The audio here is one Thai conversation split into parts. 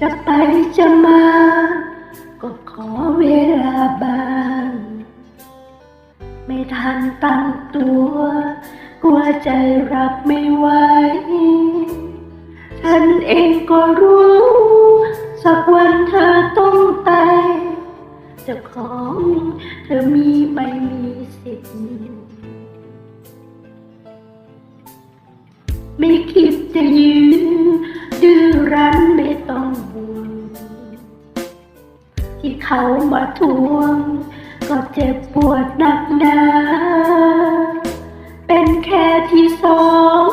จะไปจะมา ก็ขอเวลาบ้าง ไม่ทันตั้งตัว กลัวใจรับไม่ไหวฉันเองก็รู้ สักวันเธอต้องตายเจ้าของเธอมีไม่มีสิทธิ์ไม่คิดจะยืนดื้อรั้นไม่ ที่เขามาทวง ก็เจ็บปวดหนักหนาเป็นแค่ที่สอง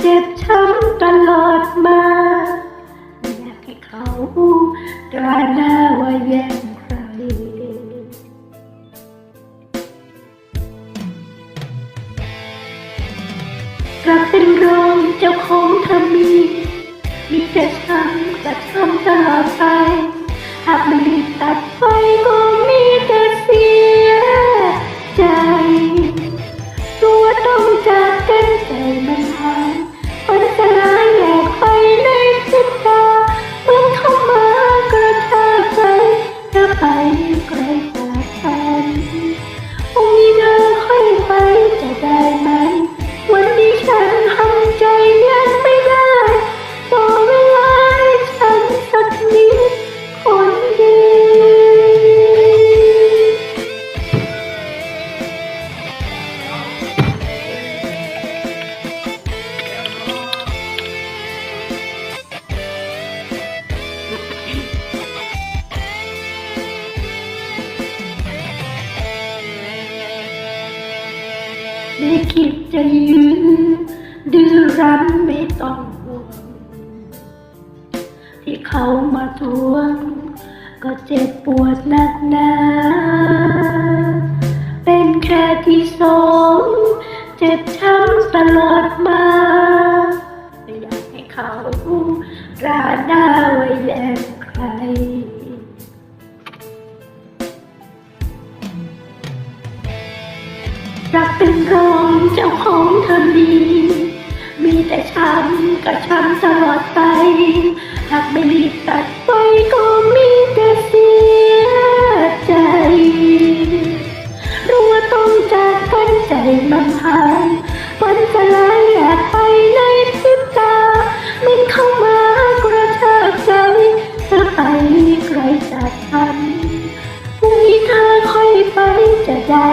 เจ็บช้ำตลอดมาอยากให้เขาตราหน้าว่าแย่งใครรักเป็นรองเจ้าของเธอมี มีแต่ช้ำกับช้ำตลอดไป หากไม่ ไม่คิดจะยืนดื้อรั้นไม่ต้องห่วงที่เขามาทวง ก็เจ็บปวดหนักหนาเป็นแค่ที่สองเจ็บช้ำตลอดมาไม่อยากให้เขาราหน้าไว้แย่งใคร รักเป็นรองเจ้าของเธอดี มีแต่ช้ำกับช้ำตลอดไปหากไม่รีบตัดไปก็มีแต่เสียใจ รู้ว่าต้องจากกันใจมันหายวันสลายอยากไปในพริบตามันเข้ามากระชากใจเธอไปไกลจากฉันพรุ่งนี้เธอค่อยไปจะได้